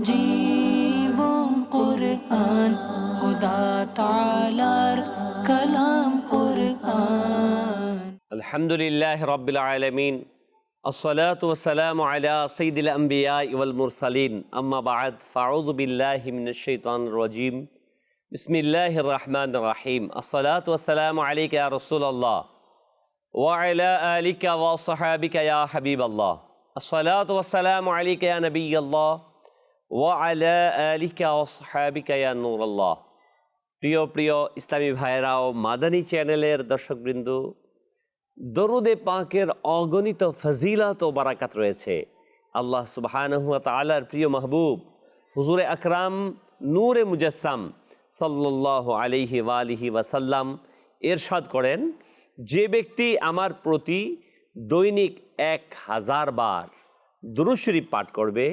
جيهم قرآن خدا تعالى كلام قرآن الحمد لله رب العالمين الصلاة والسلام على سيد الأنبياء والمرسلين أما بعد فأعوذ بالله من الشيطان الرجيم بسم الله الرحمن الرحيم الصلاة والسلام عليك يا رسول الله وعلى آلك وصحابك يا حبيب الله الصلاة والسلام عليك يا نبي الله নুরাল্লাহ প্রিয় প্রিয় ইসলামী ভাইরাও মাদানী চ্যানেলের দর্শকবৃন্দ, দরুদে পাকের অগণিত ফজিলত ও বারাকাত রয়েছে। আল্লাহ সুবাহানহুয়া প্রিয় মাহবুব, হুজুরে আকরাম নূরে মুজাসাম সাল্লাহ আলিহি ওয়ালিহি ওয়াসাল্লাম এরশাদ করেন, যে ব্যক্তি আমার প্রতি দৈনিক এক হাজার বার দুরুশরীফ পাঠ করবে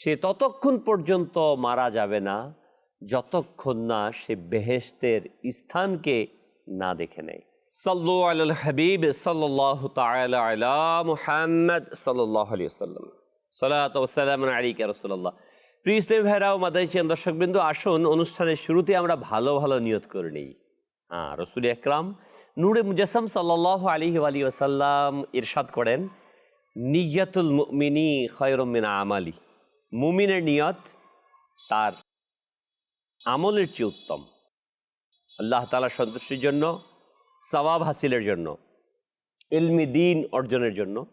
সে ততক্ষণ পর্যন্ত মারা যাবে না, যতক্ষণ না সে বেহেশতের স্থানকে না দেখে নেয়। সাল্লু আল হাবিব সাল্লাহ আলা মুহাম্মদ সাল্লাহ আলী সাল্লাম সালাত ওসালাম আলিকা রসুল্লাহ প্রিয় ইসলাম ভাইরা ও মাদাই চেন দর্শকবৃন্দ, আসুন অনুষ্ঠানের শুরুতে আমরা ভালো ভালো নিয়ত করে নিই। হ্যাঁ রসুল একরাম নূরে মুজাসম সাল্লাহ আলী আলী ওসাল্লাম ইরশাদ করেন, নিয়াতুল মুমিনি খয়রমিনা আমালি। মুমিনের নিয়ত তার আমলের চেয়ে উত্তম। আল্লাহ তালা সন্তুষ্টির জন্য, সওয়াব হাসিলের জন্য, ইলমি দিন অর্জনের জন্য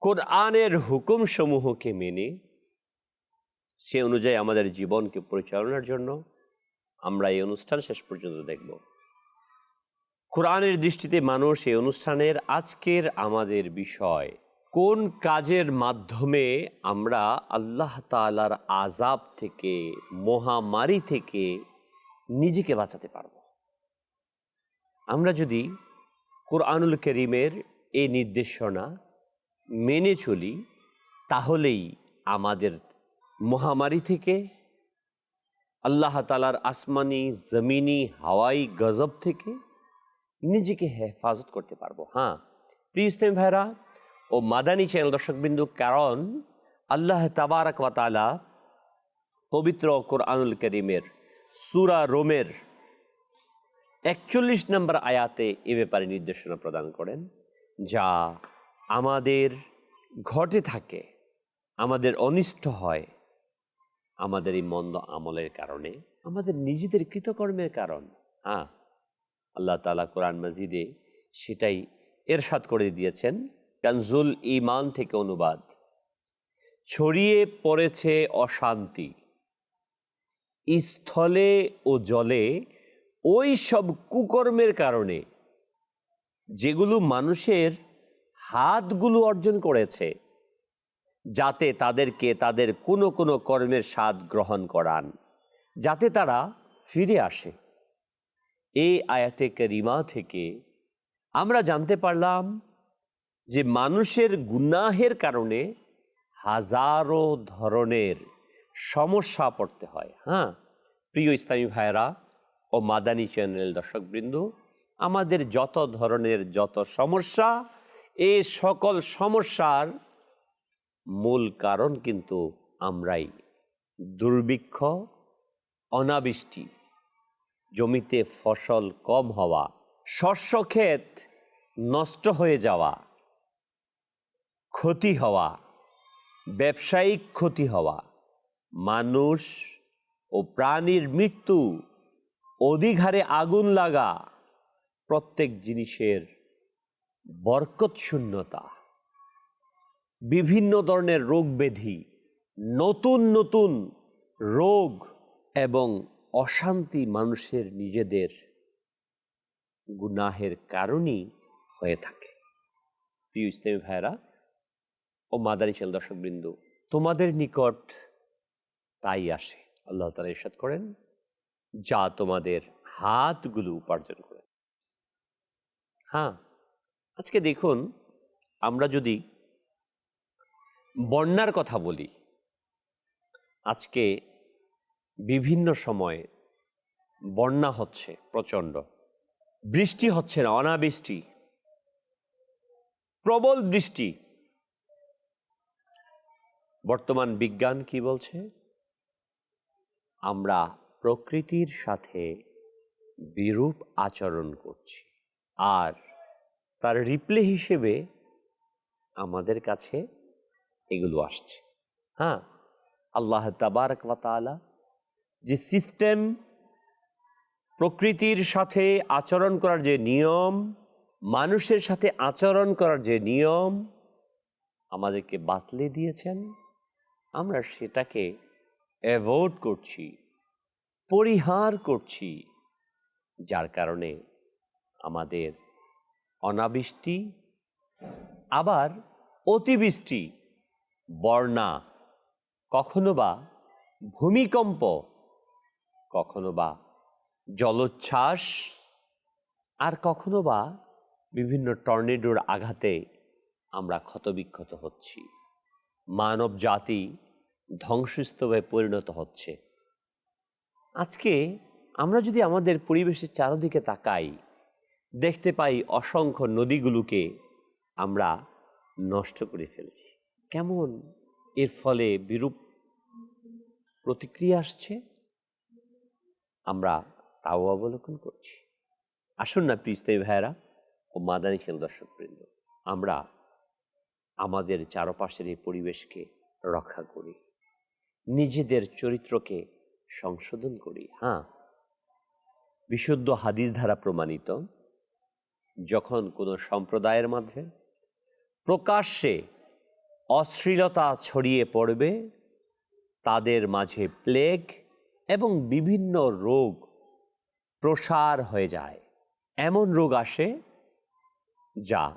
কোরআনের হুকুম সমূহকে মেনে সে অনুযায়ী আমাদের জীবনকে পরিচালনার জন্য আমরা এই অনুষ্ঠান শেষ পর্যন্ত দেখব। কোরআনের দৃষ্টিতে মানুষ এই অনুষ্ঠানের আজকের আমাদের বিষয় কোন কাজের মাধ্যমে আমরা আল্লাহ তালার আজাব থেকে, মহামারী থেকে নিজেকে বাঁচাতে পারব? আমরা যদি কোরআনুল করিমের এই নির্দেশনা মেনে চলি, তাহলেই আমাদের মহামারী থেকে, আল্লাহ তালার আসমানি, জমিনি, হাওয়াই গজব থেকে নিজেকে হেফাজত করতে পারব। হ্যাঁ প্রিয় ইসলাম ভাইরা ও মাদানী চ্যানেল দর্শকবিন্দু, কারণ আল্লাহ তাবারক ওয়াতালা পবিত্র কোরআনুল করিমের সুরা রোমের একচল্লিশ নম্বর আয়াতে এ ব্যাপারে নির্দেশনা প্রদান করেন, যা আমাদের ঘটে থাকে, আমাদের অনিষ্ট হয়, আমাদের এই মন্দ আমলের কারণে, আমাদের নিজেদের কৃতকর্মের কারণ। হ্যাঁ আল্লাহ তালা কোরআন মজিদে সেটাই এরশাদ করে দিয়েছেন। কানজুল ইমান থেকে অনুবাদ। ছড়িয়ে পড়েছে অশান্তি। স্থলে ও জলে ওই সব কুকর্মের কারণে, যেগুলো মানুষের হাতগুলো অর্জন করেছে, যাতে তাদেরকে তাদের কোনো কোনো কর্মের স্বাদ গ্রহণ করান, যাতে তারা ফিরে আসে। এই আয়াতে করিমা থেকে আমরা জানতে পারলাম যে মানুষের গুনাহের কারণে হাজারো ধরনের সমস্যা পড়তে হয় হ্যাঁ? প্রিয় ইসলামী ভাইরা ও মাদানী চ্যানেল দর্শকবৃন্দ, আমাদের যত ধরনের যত সমস্যা, এ সকল সমস্যার মূল কারণ কিন্তু আমরাই। দুর্ভিক্ষ, অনাবৃষ্টি, জমিতে ফসল কম হওয়া, শস্য ক্ষেত নষ্ট হয়ে যাওয়া ক্ষতি হওয়া, ব্যবসায়িক ক্ষতি হওয়া, মানুষ ও প্রাণীর মৃত্যু অধিক হারে আগুন লাগা, প্রত্যেক জিনিসের বরকত শূন্যতা বিভিন্ন ধরনের রোগ ব্যাধি নতুন নতুন রোগ এবং অশান্তি মানুষের নিজেদের গুনাহের কারণই হয়ে থাকে। প্রিয় ইসলামী ভাইরা ও মাদানী চেল দর্শকবৃন্দ, তোমাদের নিকট তাই আসে। আল্লাহ তালা ইরশাদ করেন, যা তোমাদের হাতগুলো উপার্জন করে। হ্যাঁ আজকে দেখুন, আমরা যদি বন্যার কথা বলি, আজকে বিভিন্ন সময়ে বন্যা হচ্ছে প্রচণ্ড, বৃষ্টি হচ্ছে না, অনাবৃষ্টি, প্রবল বৃষ্টি বর্তমান বিজ্ঞান কি বলছে? আমরা প্রকৃতির সাথে বিরূপ আচরণ করছি। আর তার রিপ্লে হিসেবে আমাদের কাছে এগুলো আসছে। হ্যাঁ আল্লাহ তাবারক ওয়া যে সিস্টেম প্রকৃতির সাথে আচরণ করার যে নিয়ম, মানুষের সাথে আচরণ করার যে নিয়ম, আমাদেরকে বাতলে দিয়েছেন। আমরা সেটাকে অ্যাভয়েড করছি, পরিহার করছি, যার কারণে আমাদের অনাবৃষ্টি, আবার অতিবৃষ্টি, বর্ণা, কখনো বা ভূমিকম্প, কখনো বা জলোচ্ছ্বাস, আর কখনো বা বিভিন্ন টর্নেডোর আঘাতে আমরা ক্ষতবিক্ষত হচ্ছি। মানব জাতি ধ্বংসস্তূপে পরিণত হচ্ছে। আজকে আমরা যদি আমাদের পরিবেশের চারদিকে তাকাই, দেখতে পাই অসংখ্য নদীগুলোকে আমরা নষ্ট করে ফেলছি। কেমন এর ফলে বিরূপ প্রতিক্রিয়া আসছে? আমরা তাও অবলোকন করছি। আসুন না পিস্তাই ভাইয়েরা ও মাদানী খেল দর্শকবৃন্দ, আমরা আমাদের চারপাশের এই পরিবেশকে রক্ষা করি। নিজেদের চরিত্রকে সংশোধন করি হ্যাঁ? বিশুদ্ধ হাদিস দ্বারা প্রমাণিত, যখন কোনো সম্প্রদায়ের মধ্যে প্রকাশ্যে অশ্লীলতা ছড়িয়ে পড়বে, তাদের মাঝে প্লেগ এবং বিভিন্ন রোগ প্রসার হয়ে যায়। এমন রোগ আসে যা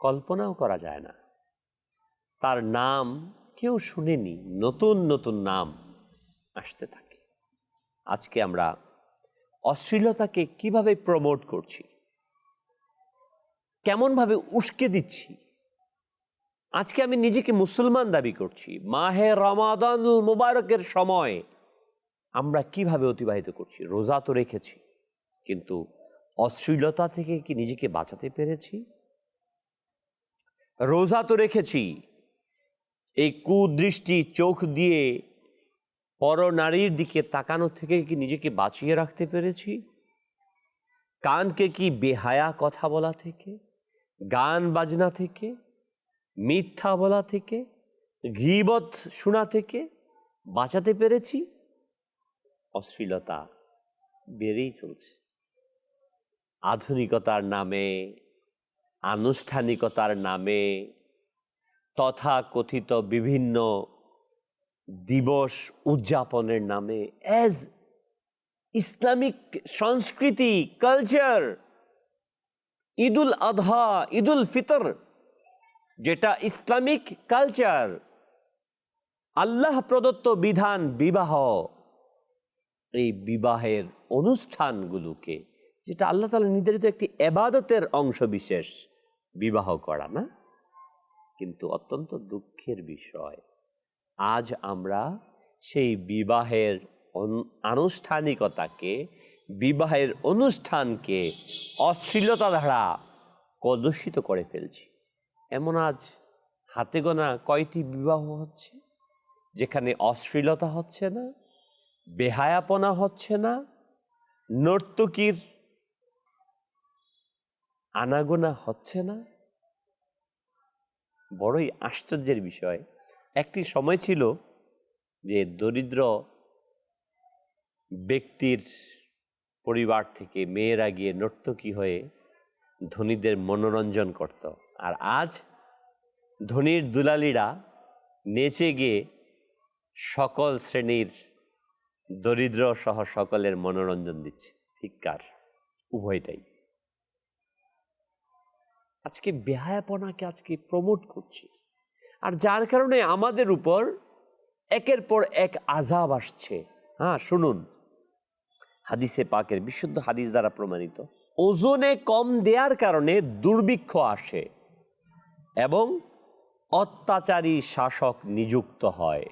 কল্পনাও করা যায় না। তার নাম কেউ শুনেনি, নতুন নতুন নাম আসতে থাকে। আজকে আমরা অশ্লীলতাকে কীভাবে প্রমোট করছি, কেমনভাবে উস্কে দিচ্ছি, আজকে আমি নিজেকে মুসলমান দাবি করছি, মাহে রমাদানুল মুবারকের সময় আমরা কীভাবে অতিবাহিত করছি, রোজা তো রেখেছি, কিন্তু অশ্লীলতা থেকে কি নিজেকে বাঁচাতে পেরেছি? রোজা তো রেখেছি এই কুদৃষ্টি চোখ দিয়ে পর নারীর দিকে তাকানো থেকে কি নিজেকে বাঁচিয়ে রাখতে পেরেছি? কানকে কি বেহায়া কথা বলা থেকে? গান বাজনা থেকে? মিথ্যা বলা থেকে? ঘিবত শোনা থেকে? বাঁচাতে পেরেছি? অশ্লীলতা বেড়েই চলছে। আধুনিকতার নামে, আনুষ্ঠানিকতার নামে তথা কথিত বিভিন্ন দিবস উদযাপনের নামে অ্যাজ ইসলামিক সংস্কৃতি কালচার ঈদুল আধা ঈদুল ফিতর, যেটা ইসলামিক কালচার আল্লাহ প্রদত্ত বিধান বিবাহ, এই বিবাহের অনুষ্ঠানগুলোকে, যেটা আল্লাহ তালা নির্ধারিত একটি এবাদতের অংশ বিশেষ বিবাহ করা না? কিন্তু অত্যন্ত দুঃখের বিষয়। আজ আমরা সেই বিবাহের আনুষ্ঠানিকতাকে, বিবাহের অনুষ্ঠানকে অশ্লীলতা দ্বারা কলুষিত করে ফেলছি। এমন আজ হাতে গোনা কয়টি বিবাহ হচ্ছে? যেখানে অশ্লীলতা হচ্ছে না, বেহায়াপনা হচ্ছে না, নর্তকীর আনাগোনা হচ্ছে না বড়ই আশ্চর্যের বিষয়। একটি সময় ছিল যে দরিদ্র ব্যক্তির পরিবার থেকে মেয়েরা গিয়ে নর্তকী হয়ে ধনীদের মনোরঞ্জন করত। আর আজ ধনীর দুলালিরা নেচে গিয়ে সকল শ্রেণির দরিদ্র সহ সকলের মনোরঞ্জন দিচ্ছে। ঠিককার উভয়টাই। আজকে বেহায়াপনাকে আজকে প্রমোট করছি। আর যার কারণে আমাদের উপর একের পর এক আজাব আসছে। হ্যাঁ শুনুন। হাদিসে পাকের বিশুদ্ধ হাদিস দ্বারা প্রমাণিত। ওজনে কম দেওয়ার কারণে দুর্ভিক্ষ আসে এবং অত্যাচারী শাসক নিযুক্ত হয়।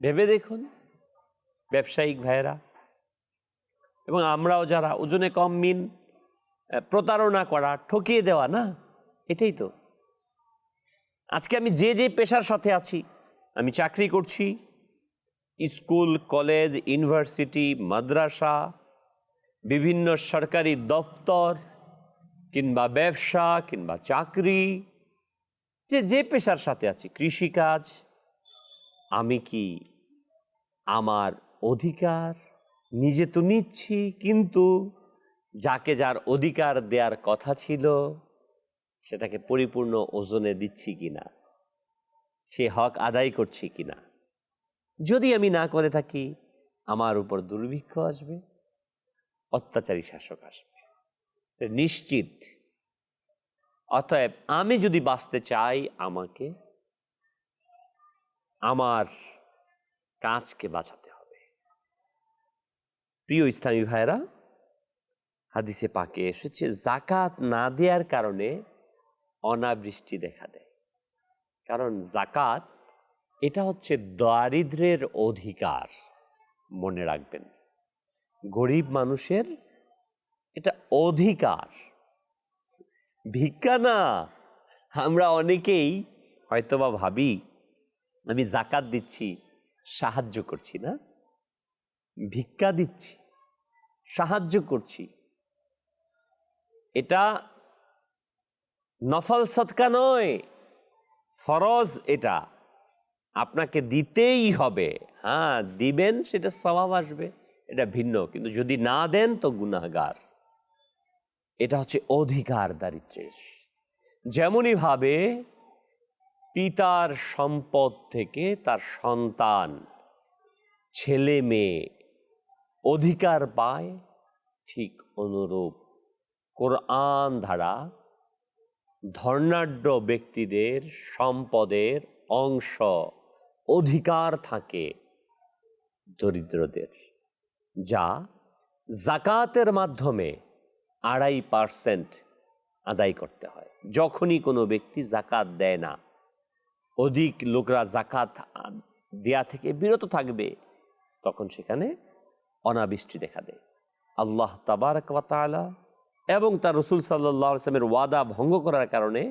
ভেবে দেখুন, ব্যবসায়িক ভাইয়েরা। এবং আমরাও যারা ওজনে কম মিন প্রতারণা করা, ঠকিয়ে দেওয়া, না? এটাই তো। আজকে আমি যে যে পেশার সাথে আছি, আমি চাকরি করছি, স্কুল, কলেজ, ইউনিভার্সিটি, মাদ্রাসা, বিভিন্ন সরকারি দফতর, কিংবা ব্যবসা, কিংবা চাকরি, যে যে পেশার সাথে আছি, কৃষিকাজ, আমি কি আমার অধিকার নিজে তো নিচ্ছি, কিন্তু যাকে যার অধিকার দেওয়ার কথা ছিল, সেটাকে পরিপূর্ণ ওজনে দিচ্ছি কিনা? সে হক আদায় করছি কিনা? যদি আমি না করে থাকি, আমার উপর দুর্ভিক্ষ আসবে, অত্যাচারী শাসক আসবে। নিশ্চিত। অতএব আমি যদি বাঁচতে চাই, আমাকে, আমার কাজকে বাঁচাতে হবে। প্রিয় ইসলামী ভাইরা হাদিসে পাকে এসেছে জাকাত না দেওয়ার কারণে অনাবৃষ্টি দেখা দেয়। কারণ জাকাত এটা হচ্ছে দারিদ্রের অধিকার, মনে রাখবেন। গরিব মানুষের এটা অধিকার। ভিক্ষা না, আমরা অনেকেই হয়তোবা ভাবি, আমি জাকাত দিচ্ছি, সাহায্য করছি না। ভিক্ষা দিচ্ছি, সাহায্য করছি। এটা নফল সৎকা নয়, ফরজ এটা। আপনাকে দিতেই হবে। হ্যাঁ দিবেন, সেটা স্বভাব আসবে, এটা ভিন্ন। কিন্তু যদি না দেন, তো গুনাহগার। এটা হচ্ছে অধিকার দারিদ্রের। যেমনই ভাবে, পিতার সম্পদ থেকে তার সন্তান ছেলে মেয়ে অধিকার পায়, ঠিক অনুরূপ কোরআন ধারা ধর্নাঢ্য ব্যক্তিদের সম্পদের অংশ অধিকার থাকে দরিদ্রদের, যা জাকাতের মাধ্যমে আড়াই পার্সেন্ট আদায় করতে হয়। যখনই কোনো ব্যক্তি জাকাত দেয় না, অধিক লোকরা জাকাত দেয়া থেকে বিরত থাকবে, তখন সেখানে অনাবৃষ্টি দেখা দেয়। আল্লাহ তাবারক ওয়া তাআলা এবং তার রসুল সাল্লাহ আসলামের ওয়াদা ভঙ্গ করার কারণে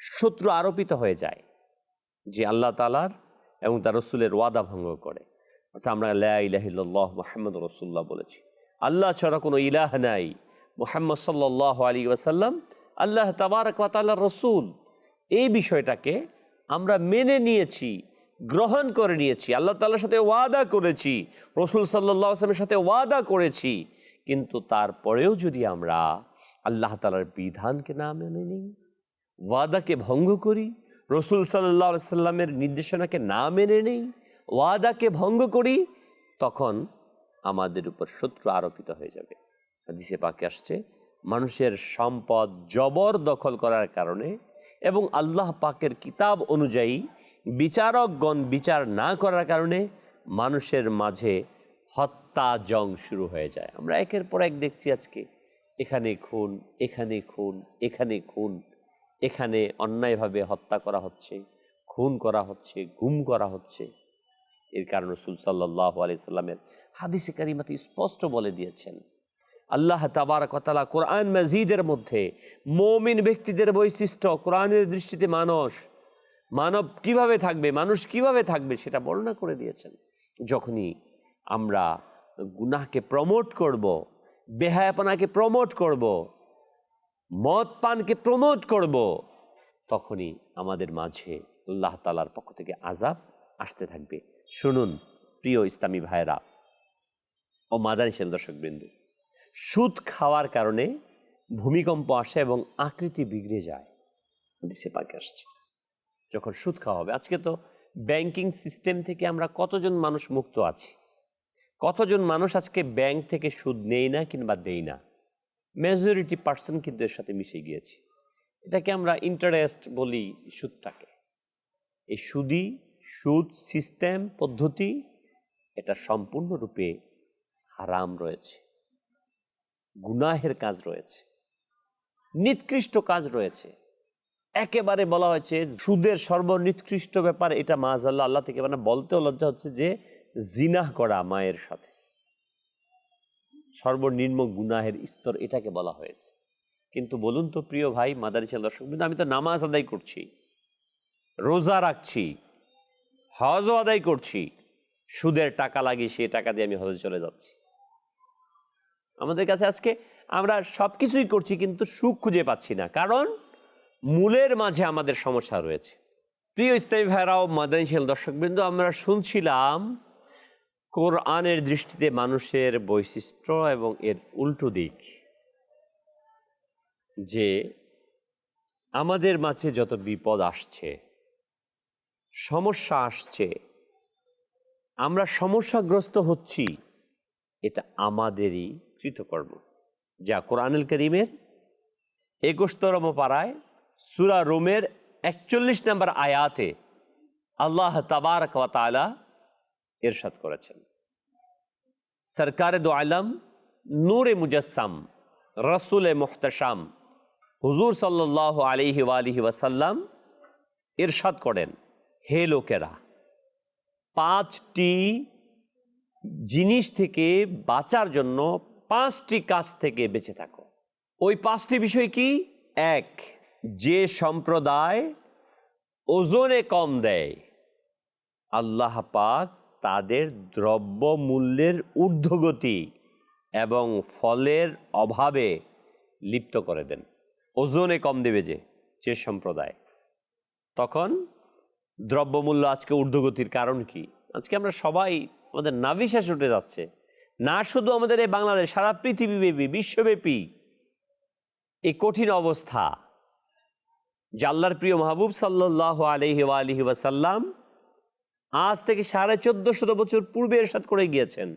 শত্রু আরোপিত হয়ে যায়, যে আল্লাহ তালার এবং তার রসুলের ওয়াদা ভঙ্গ করে। অর্থাৎ আমরা লাহ মোহাম্মদ রসুল্লাহ বলেছি। আল্লাহ ছাড়া কোনো ইলাহ নাই। মোহাম্মদ সাল্লাহ আলী ওয়াসাল্লাম আল্লাহ তাবারক রসুল। এই বিষয়টাকে আমরা মেনে নিয়েছি, গ্রহণ করে নিয়েছি, আল্লাহ তাল্লার সাথে ওয়াদা করেছি, রসুল সাল্লাহ আসলামের সাথে ওয়াদা করেছি। কিন্তু তারপরেও যদি আমরা আল্লাহ তালার বিধানকে না মেনে নিই, ওয়াদাকে ভঙ্গ করি, রসুল সাল্লাহ সাল্লামের নির্দেশনাকে না মেনে নেই, ওয়াদাকে ভঙ্গ করি, তখন আমাদের উপর শত্রু আরোপিত হয়ে যাবে। হাদিসে পাকে আসছে, মানুষের সম্পদ জবর দখল করার কারণে এবং আল্লাহ পাকের কিতাব অনুযায়ী বিচারকগণ বিচার না করার কারণে মানুষের মাঝে হত্যা জং শুরু হয়ে যায়। আমরা একের পর এক দেখছি আজকে। এখানে খুন এখানে খুন এখানে খুন, এখানে অন্যায়ভাবে হত্যা করা হচ্ছে, খুন করা হচ্ছে, গুম করা হচ্ছে। এর কারণ রসুল সাল্লাহ হাদিসে কারিমাতে স্পষ্ট বলে দিয়েছেন। আল্লাহ তাবারকতালা কোরআন মজিদের মধ্যে মমিন ব্যক্তিদের বৈশিষ্ট্য কোরআনের দৃষ্টিতে মানুষ, মানব কীভাবে থাকবে, মানুষ কীভাবে থাকবে সেটা বর্ণনা করে দিয়েছেন। যখনই আমরা গুনাহকে প্রমোট করব, বেহায়াপনাকে প্রমোট করব মদ পানকে প্রমোট করব, তখনই আমাদের মাঝে আল্লাহ তালার পক্ষ থেকে আজাব আসতে থাকবে। শুনুন, প্রিয় ইসলামী ভাইরা ও মাদানী সেন দর্শকবৃন্দ, সুদ খাওয়ার কারণে ভূমিকম্প আসে এবং আকৃতি বিগড়ে যায়। দিশে পাকে আসছে। যখন সুদ খাওয়া হবে, আজকে তো ব্যাংকিং সিস্টেম থেকে আমরা কতজন মানুষ মুক্ত আছি? কতজন মানুষ আজকে ব্যাংক থেকে সুদ নেই না কিংবা দেই না? মেজরিটি পার্সন কিন্তু এর সাথে মিশে গিয়েছি। এটাকে আমরা ইন্টারেস্ট বলি সুদটাকে। এই সুদি সুদ সিস্টেম পদ্ধতি, এটা সম্পূর্ণরূপে হারাম রয়েছে। গুনাহের কাজ রয়েছে। নিকৃষ্ট কাজ রয়েছে। একেবারে বলা হয়েছে সুদের সর্বনিকৃষ্ট ব্যাপার এটা মাজ আল্লাহ আল্লাহ থেকে মানে বলতেও লজ্জা হচ্ছে যে জিনাহ করা মায়ের সাথে। সর্বনিম্ন গুনাহের স্তর এটাকে বলা হয়েছে। কিন্তু বলুন তো প্রিয় ভাই, মাদারি দর্শক, কিন্তু আমি তো নামাজ আদায় করছি, রোজা রাখছি, হজও আদায় করছি, সুদের টাকা লাগিয়ে সে টাকা দিয়ে আমি হজে চলে যাচ্ছি। আমাদের কাছে আজকে আমরা সব কিছুই করছি কিন্তু সুখ খুঁজে পাচ্ছি না। কারণ মূলের মাঝে আমাদের সমস্যা রয়েছে। প্রিয় ইসলামী ভাইরাও মাদানশীল দর্শকবৃন্দ, আমরা শুনছিলাম কোরআনের দৃষ্টিতে মানুষের বৈশিষ্ট্য এবং এর উল্টো দিক যে আমাদের মাঝে যত বিপদ আসছে, সমস্যা আসছে, আমরা সমস্যাগ্রস্ত হচ্ছি, এটা আমাদেরই কৃতকর্ম। যা কোরআনুল করিমের একুশতরম পাড়ায় সুরা রোমের একচল্লিশ নম্বর আয়াতে আল্লাহ তাবারক ওয়া তাআলা এরশাদ করেছেন। সরকার দো আলম নূরে মুজাসসাম রসুল মুহতাসাম হুজুর সাল্লাহ আলিহি আলিহি ওয়াসাল্লাম এরশাদ করেন হে লোকেরা, পাঁচটি জিনিস থেকে বাঁচার জন্য পাঁচটি কাজ থেকে বেঁচে থাকো। ওই পাঁচটি বিষয় কি? এক, যে সম্প্রদায় ওজনে কম দেয়, আল্লাহ পাক তাদের দ্রব্য মূল্যের ঊর্ধ্বগতি এবং ফলের অভাবে লিপ্ত করে দেন। ওজনে কম দেবে যে যে সম্প্রদায়। তখন দ্রব্যমূল্য আজকে ঊর্ধ্বগতির কারণ কি? আজকে আমরা সবাই আমাদের নাভিশ্বাস উঠে যাচ্ছে। না শুধু আমাদের এই বাংলাদেশ, সারা পৃথিবীব্যাপী, বিশ্বব্যাপী এই কঠিন অবস্থা জাল্লার প্রিয় মাহবুব সাল্লাহ আলহি আলহি ওয়াসাল্লাম আজ থেকে সাড়ে চোদ্দ শত বছর পূর্বে এরশাদ করে গিয়েছেন।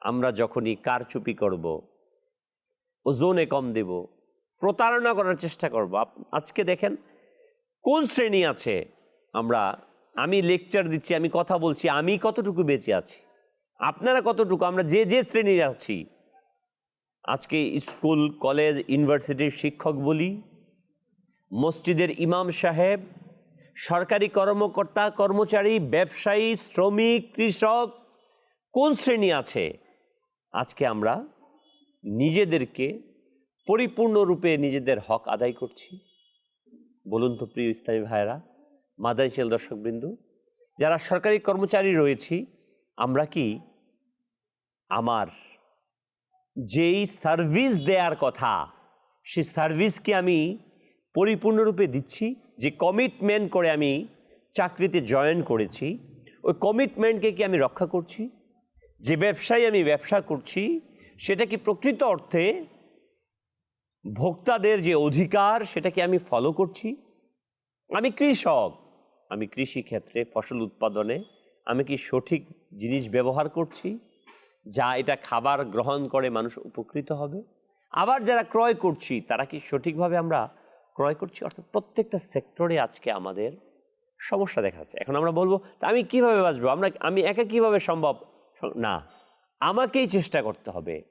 আমরা যখনই কারচুপি করব, ওজনে কম দেব, প্রতারণা করার চেষ্টা করব। আজকে দেখেন কোন শ্রেণি আছে? আমরা, আমি লেকচার দিচ্ছি, আমি কথা বলছি, আমি কতটুকু বেঁচে আছি? আপনারা কতটুকু? আমরা যে যে শ্রেণির আছি। আজকে স্কুল, কলেজ, ইউনিভার্সিটির শিক্ষক বলি, মসজিদের ইমাম সাহেব সরকারি কর্মকর্তা, কর্মচারী, ব্যবসায়ী, শ্রমিক, কৃষক, কোন শ্রেণি আছে? আজকে আমরা নিজেদেরকে পরিপূর্ণরূপে নিজেদের হক আদায় করছি। বলুন তো প্রিয় ইসলামী ভাইয়েরা মাদাইশাল দর্শকবৃন্দু, যারা সরকারি কর্মচারী রয়েছি, আমরা কি আমার যেই সার্ভিস দেওয়ার কথা, সেই সার্ভিসকে আমি পরিপূর্ণরূপে দিচ্ছি? যে কমিটমেন্ট করে আমি চাকরিতে জয়েন করেছি, ওই কমিটমেন্টকে কি আমি রক্ষা করছি? যে ব্যবসায় আমি ব্যবসা করছি, সেটা কি প্রকৃত অর্থে ভোক্তাদের যে অধিকার, সেটাকে আমি ফলো করছি? আমি কৃষক, আমি কৃষি ক্ষেত্রে ফসল উৎপাদনে আমি কি সঠিক জিনিস ব্যবহার করছি? যা এটা খাবার গ্রহণ করে মানুষ উপকৃত হবে? আবার যারা ক্রয় করছি, তারা কি সঠিকভাবে আমরা ক্রয় করছি, অর্থাৎ প্রত্যেকটা সেক্টরে আজকে আমাদের সমস্যা দেখা যাচ্ছে। এখন আমরা বলব, তা আমি কীভাবে বাঁচবো? আমরা আমি একা কীভাবে সম্ভব? না, আমাকেই চেষ্টা করতে হবে।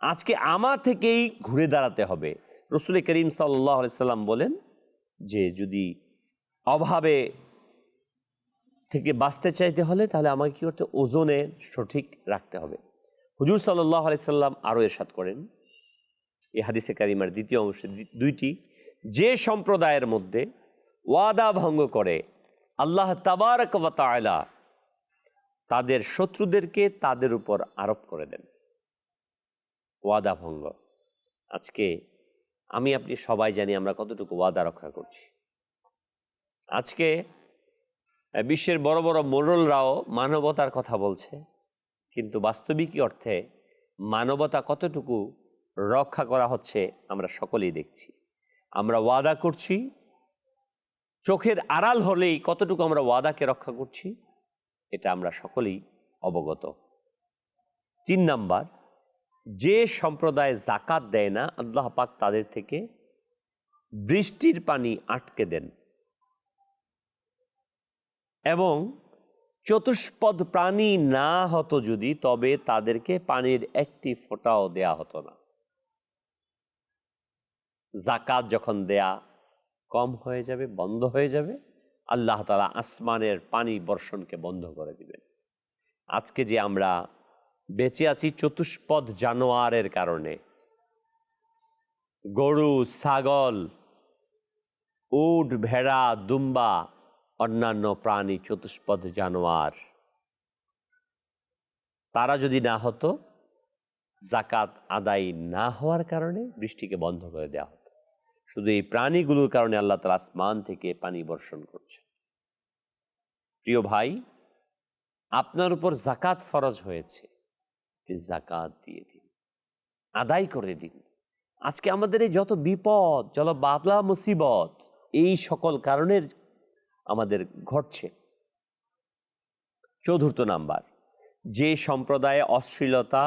আজকে আমার থেকেই ঘুরে দাঁড়াতে হবে। রসুল করিম সাল্লাহ সাল্লাম বলেন যে, যদি অভাবে থেকে বাঁচতে চাইতে হলে, তাহলে আমাকে কী করতে ওজনে সঠিক রাখতে হবে। হুজুর সাল্লাহ আলাইসাল্লাম আরও এরশাদ করেন। এই হাদিসে কারিমার দ্বিতীয় অংশে, দুইটি যে সম্প্রদায়ের মধ্যে ওয়াদা ভঙ্গ করে আল্লাহ তাবারক তাআলা তাদের শত্রুদেরকে তাদের উপর আরোপ করে দেন। ওয়াদা ভঙ্গ। আজকে আমি, আপনি সবাই জানি আমরা কতটুকু ওয়াদা রক্ষা করছি। আজকে বিশ্বের বড় বড় মোরলরাও মানবতার কথা বলছে, কিন্তু বাস্তবিক অর্থে মানবতা কতটুকু রক্ষা করা হচ্ছে আমরা সকলেই দেখছি। আমরা ওয়াদা করছি। চোখের আড়াল হলেই কতটুকু আমরা ওয়াদাকে রক্ষা করছি, এটা আমরা সকলেই অবগত। তিন নাম্বার, যে সম্প্রদায় জাকাত দেয় না, আল্লাহ পাক তাদের থেকে বৃষ্টির পানি আটকে দেন। এবং চতুষ্পদ প্রাণী না হতো যদি, তবে তাদেরকে পানির একটি ফোঁটাও দেয়া হতো না। জাকাত যখন দেয়া কম হয়ে যাবে, বন্ধ হয়ে যাবে, আল্লাহ তালা আসমানের পানি বর্ষণকে বন্ধ করে দিবেন। আজকে যে আমরা বেঁচে আছি চতুষ্পদ জানোয়ারের কারণে, গরু, ছাগল, উট, ভেড়া, দুম্বা, অন্যান্য প্রাণী চতুষ্পদ জানোয়ার, তারা যদি না হতো জাকাত আদায় না হওয়ার কারণে বৃষ্টিকে বন্ধ করে দেওয়া হতো। শুধু এই প্রাণীগুলোর কারণে আল্লাহ তালা আসমান থেকে পানি বর্ষণ করছে প্রিয় ভাই, আপনার উপর জাকাত ফরজ হয়েছে। জাকাত দিয়ে দিন, আদায় করে দিন। আজকে আমাদের এই যত বিপদ, যত বাদলা, মুসিবত, এই সকল কারণের আমাদের ঘটছে। চতুর্থ নাম্বার, যে সম্প্রদায়ে অশ্লীলতা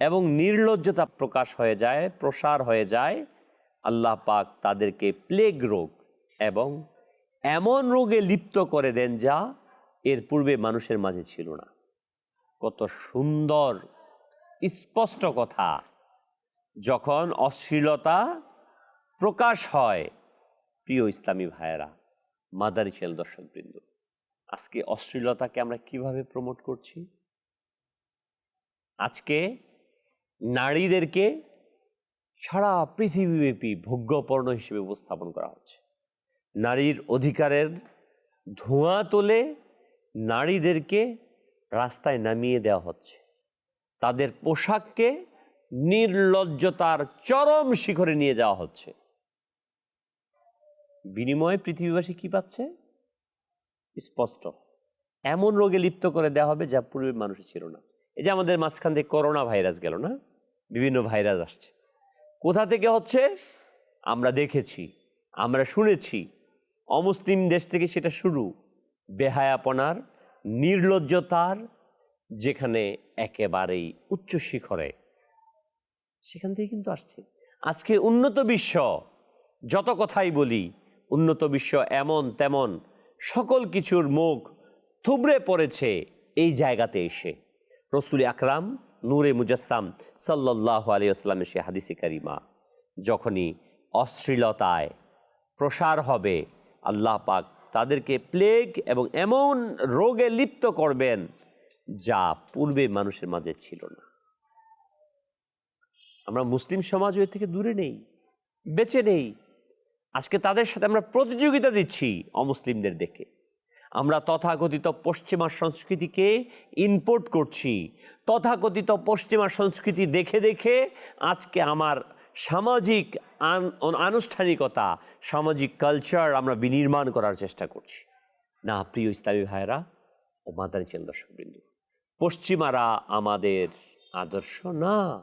এবং নির্লজ্জতা প্রকাশ হয়ে যায়, প্রসার হয়ে যায় আল্লাহ পাক তাদেরকে প্লেগ রোগ এবং এমন রোগে লিপ্ত করে দেন যা এর পূর্বে মানুষের মাঝে ছিল না। কত সুন্দর, স্পষ্ট কথা। যখন অশ্লীলতা প্রকাশ হয়, প্রিয় ইসলামী ভাইয়েরা, মাদারি ছেল দর্শকবৃন্দ, আজকে অশ্লীলতাকে আমরা কীভাবে প্রমোট করছি? আজকে নারীদেরকে সারা পৃথিবীব্যাপী ভোগ্যপর্ণ হিসেবে উপস্থাপন করা হচ্ছে। নারীর অধিকারের ধোঁয়া তোলে নারীদেরকে রাস্তায় নামিয়ে দেওয়া হচ্ছে। তাদের পোশাককে নির্লজ্জতার চরম শিখরে নিয়ে যাওয়া হচ্ছে। বিনিময়ে পৃথিবীবাসী কি পাচ্ছে? স্পষ্ট। এমন রোগে লিপ্ত করে দেওয়া হবে যা পূর্বে মানুষের ছিল না। এই যে আমাদের মাঝখান থেকে করোনা ভাইরাস গেল না? বিভিন্ন ভাইরাস আসছে। কোথা থেকে হচ্ছে? আমরা দেখেছি, আমরা শুনেছি। অমুসলিম দেশ থেকে সেটা শুরু। বেহায়াপনার, নির্লজ্জতার, যেখানে একেবারেই উচ্চ শিখরে। সেখান থেকে কিন্তু আসছে। আজকে উন্নত বিশ্ব, যত কথাই বলি, উন্নত বিশ্ব এমন তেমন সকল কিছুর মুখ থুবড়ে পড়েছে এই জায়গাতে এসে। রসুল আকরাম নূরে মুজাসসাম সাল্লাহ আলিয়াস্লামের সে হাদিসে কারিমা। যখনই অশ্লীলতায় প্রসার হবে, আল্লাহ পাক তাদেরকে প্লেগ এবং এমন রোগে লিপ্ত করবেন যা পূর্বে মানুষের মাঝে ছিল না। আমরা মুসলিম সমাজ এর থেকে দূরে নেই, বেঁচে নেই। আজকে তাদের সাথে আমরা প্রতিযোগিতা দিচ্ছি অমুসলিমদের দেখে। আমরা তথাকথিত পশ্চিমা সংস্কৃতিকে ইম্পোর্ট করছি। তথাকথিত পশ্চিমা সংস্কৃতি দেখে দেখে আজকে আমার সামাজিক আন- আনুষ্ঠানিকতা, সামাজিক কালচার আমরা বিনির্মাণ করার চেষ্টা করছি। না, প্রিয় ইসলামী ভাইয়েরা, ও মাদানী চেন দর্শকবৃন্দ, পশ্চিমারা আমাদের আদর্শ না।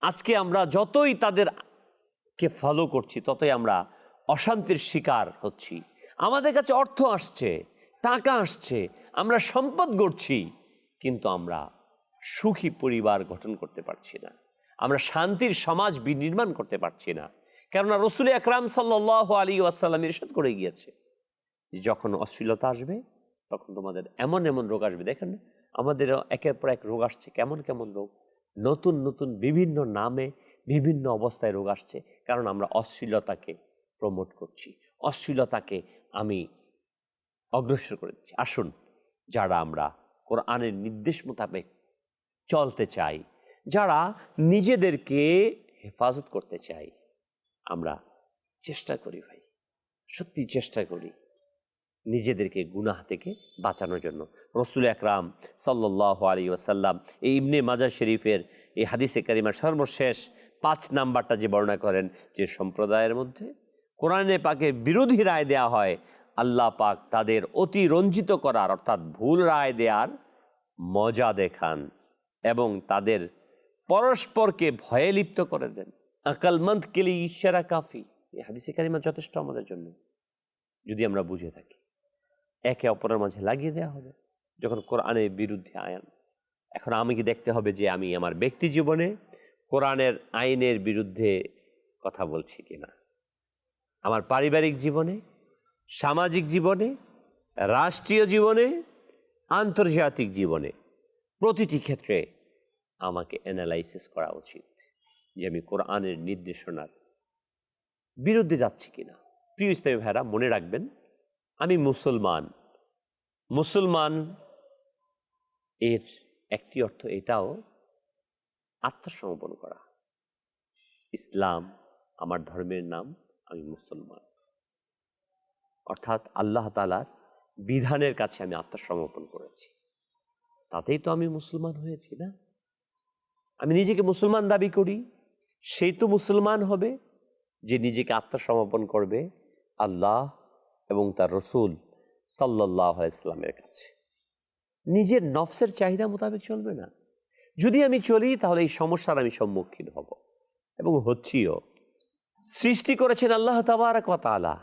আজকে আমরা যতই তাদেরকে ফলো করছি, ততই আমরা অশান্তির শিকার হচ্ছি। আমাদের কাছে অর্থ আসছে, টাকা আসছে, আমরা সম্পদ গড়ছি, কিন্তু আমরা সুখী পরিবার গঠন করতে পারছি না। আমরা শান্তির সমাজ বিনির্মাণ করতে পারছি না। কেননা রসুল আকরাম সাল্লাহ আলী আসাল্লাম ইরশাদ করে গিয়েছে যখন অশ্লীলতা আসবে, তখন তোমাদের এমন এমন রোগ আসবে। দেখেন আমাদের একের পর এক রোগ আসছে। কেমন কেমন রোগ? নতুন নতুন বিভিন্ন নামে বিভিন্ন অবস্থায় রোগ আসছে। কারণ আমরা অশ্লীলতাকে প্রমোট করছি। অশ্লীলতাকে আমি অগ্রসর করে দিচ্ছি। আসুন, যারা আমরা কোরআনের নির্দেশ মোতাবেক চলতে চাই, যারা নিজেদেরকে হেফাজত করতে চাই, আমরা চেষ্টা করি ভাই। সত্যি চেষ্টা করি নিজেদেরকে গুনাহ থেকে বাঁচানোর জন্য। রসুল একরাম সাল্লাহ আলী ওয়াসাল্লাম এই ইবনে মাজার শরীফের এই হাদিসে কারিমার সর্বশেষ পাঁচ নাম্বারটা যে বর্ণনা করেন, যে সম্প্রদায়ের মধ্যে কোরআনে পাকে বিরোধী রায় দেয়া হয়, আল্লাহ পাক তাদের অতি রঞ্জিত করার, অর্থাৎ ভুল রায় দেওয়ার মজা দেখান এবং তাদের পরস্পরকে ভয়ে লিপ্ত করে দেন। আকালমন্ত কেলি ইশারা কাফি। এই হাদিসে কারিমা যথেষ্ট আমাদের জন্য, যদি আমরা বুঝে থাকি। একে অপরের মাঝে লাগিয়ে দেওয়া হবে, যখন কোরআনের বিরুদ্ধে আয়ান। এখন আমি কি দেখতে হবে যে আমি আমার ব্যক্তি জীবনে কোরআনের আইনের বিরুদ্ধে কথা বলছি কিনা? আমার পারিবারিক জীবনে, সামাজিক জীবনে, রাষ্ট্রীয় জীবনে, আন্তর্জাতিক জীবনে। প্রতিটি ক্ষেত্রে আমাকে অ্যানালাইসিস করা উচিত যে আমি কোরআনের নির্দেশনার বিরুদ্ধে যাচ্ছি কিনা। প্রিয় ইসলামী ভাইরা মনে রাখবেন, আমি মুসলমান। মুসলমান এর একটি অর্থ এটাও, আত্মসমর্পণ করা। ইসলাম আমার ধর্মের নাম আমি মুসলমান। অর্থাৎ আল্লাহ তালার বিধানের কাছে আমি আত্মসমর্পণ করেছি। তাতেই তো আমি মুসলমান হয়েছি না? আমি নিজেকে মুসলমান দাবি করি, সেই তো মুসলমান হবে যে নিজেকে আত্মসমর্পণ করবে আল্লাহ এবং তার রসুল সাল্লাহ ইসলামের কাছে। নিজের নফসের চাহিদা মোতাবেক চলবে না। যদি আমি চলি, তাহলে এই সমস্যার আমি সম্মুখীন হব এবং হচ্ছিও। সৃষ্টি করেছেন আল্লাহ তাবারক তাআলা।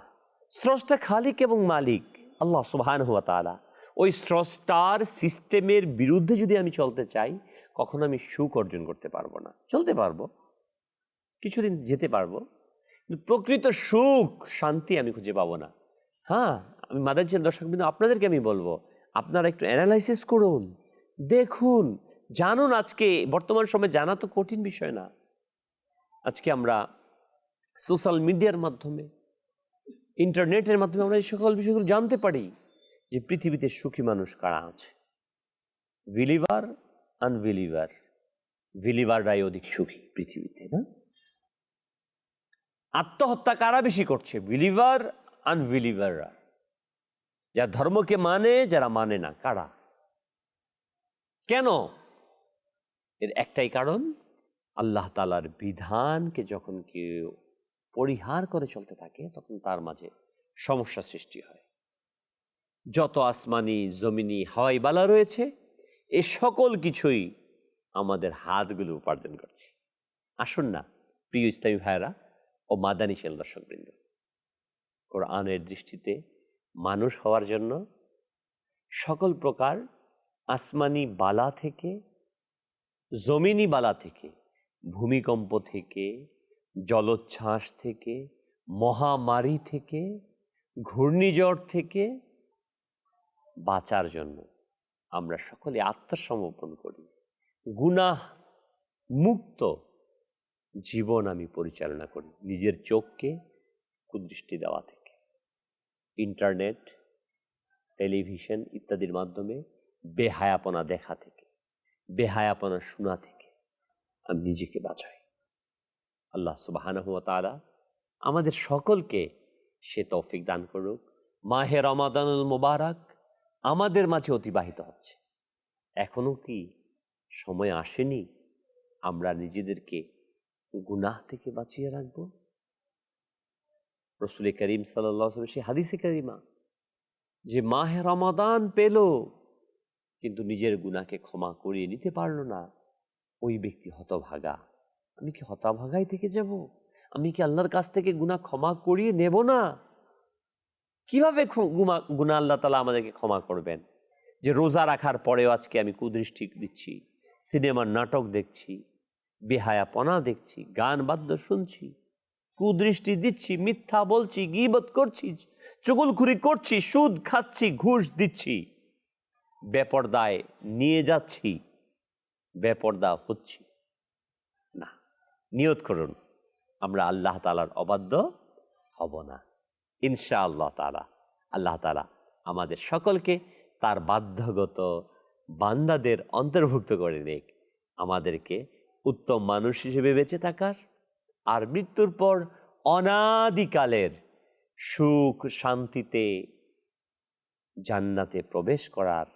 স্রষ্টা খালিক এবং মালিক, আল্লাহ সুবহান হুয়া তাআলা। ওই স্রষ্টার সিস্টেমের বিরুদ্ধে যদি আমি চলতে চাই, কখনো আমি সুখ অর্জন করতে পারব না। চলতে পারব, কিছুদিন যেতে পারব। কিন্তু প্রকৃত সুখ, শান্তি আমি খুঁজে পাবো না। হ্যাঁ আমি মাদার দর্শক বিন্দু, আপনাদেরকে আমি বলব, আপনারা একটু অ্যানালাইসিস করুন, দেখুন, জানুন আজকে, বর্তমান সময়ে জানা তো কঠিন বিষয় না। আজকে আমরা সোশ্যাল মিডিয়ার মাধ্যমে, ইন্টারনেটের মাধ্যমে আমরা এই সকল বিষয়গুলো জানতে পারি যে পৃথিবীতে সুখী মানুষ কারা আছে। বিলিভার, আনবিলিভার, বিলিভাররাই অধিক সুখী পৃথিবীতে, না? আত্মহত্যা কারা বেশি করছে? বিলিভার, আনবিলিভাররা। যারা ধর্মকে মানে যারা মানে না, কারা? কেন? এর একটাই কারণ, আল্লাহ তালার বিধানকে যখন কেউ পরিহার করে চলতে থাকে, তখন তার মাঝে সমস্যা সৃষ্টি হয়। যত আসমানি, জমিনি, হাওয়াই বালা রয়েছে, এ সকল কিছুই আমাদের হাতগুলো উপার্জন করছে। আসুন না, প্রিয় ইসলামী ভাইরা ও মাদানী শেল দর্শকবৃন্দ কোরআনের দৃষ্টিতে মানুষ হওয়ার জন্য সকল প্রকার আসমানি বালা থেকে, জমিনি বালা থেকে, ভূমিকম্প থেকে জলোচ্ছ্বাস থেকে, মহামারী থেকে, ঘূর্ণিঝড় থেকে বাঁচার জন্য আমরা সকলে আত্মসমর্পণ করি। গুনাহ মুক্ত জীবন আমি পরিচালনা করি নিজের চোখকে কুদৃষ্টি দেওয়া থেকে। ইন্টারনেট, টেলিভিশন ইত্যাদির মাধ্যমে বেহায়াপনা দেখা থেকে, বেহায়াপনা শোনা থেকে আমি নিজেকে বাঁচাই। আল্লাহ সুবাহানা হুয়া তালা আমাদের সকলকে সে তৌফিক দান করুক। মাহে রমাদানুল মুবারক আমাদের মাঝে অতিবাহিত হচ্ছে। এখনও কি সময় আসেনি? আমরা নিজেদেরকে গুনাহ থেকে বাঁচিয়ে রাখব? রসুল করিম সাল্লাহ সে হাদিসে করিমা, যে মাহে রমাদান পেল, কিন্তু নিজের গুনাকে ক্ষমা করিয়ে নিতে পারল না। ওই ব্যক্তি হতভাগা। আমি কি হতভাগাই থেকে যাব? আমি কি আল্লাহর কাছ থেকে গুনাহ ক্ষমা করিয়ে নেব না? কীভাবে গুমা গুনাহ আল্লাহ তালা আমাদেরকে ক্ষমা করবেন? যে রোজা রাখার পরেও আজকে আমি কুদৃষ্টি দিচ্ছি, সিনেমার নাটক দেখছি বেহায়াপনা দেখছি, গান বাদ্য শুনছি, কুদৃষ্টি দিচ্ছি, মিথ্যা বলছি, গিবত করছি, চুগলখুরি করছি, সুদ খাচ্ছি, ঘুষ দিচ্ছি, বেপর্দায় নিয়ে যাচ্ছি, বেপর্দা হচ্ছি। নিয়ত করুন, আমরা আল্লাহ তালার অবাধ্য হব না। ইনশা আল্লাহ তালা আল্লাহ তালা আমাদের সকলকে তার বাধ্যগত বান্দাদের অন্তর্ভুক্ত করে নিক। আমাদেরকে উত্তম মানুষ হিসেবে বেঁচে থাকার আর মৃত্যুর পর অনাদিকালের সুখ শান্তিতে জান্নাতে প্রবেশ করার,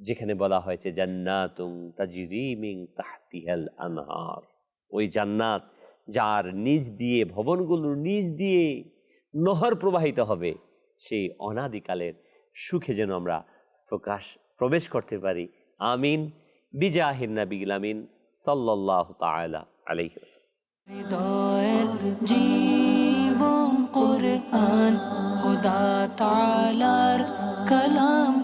যেখানে বলা হয়েছে জান্নাতুং তাজরিমিং তাহতিহাল আনহার। ওই জান্নাত যার নিজ দিয়ে, ভবনগুলোর নিজ দিয়ে নহর প্রবাহিত হবে, সেই অনাদিকালের সুখে যেন আমরা প্রকাশ, প্রবেশ করতে পারি। আমিন। বিজাহির নবীল আমিন। সাল্লাহ তালা আলাইহি। হৃদয়ের জীবন কোরআন তালার কালাম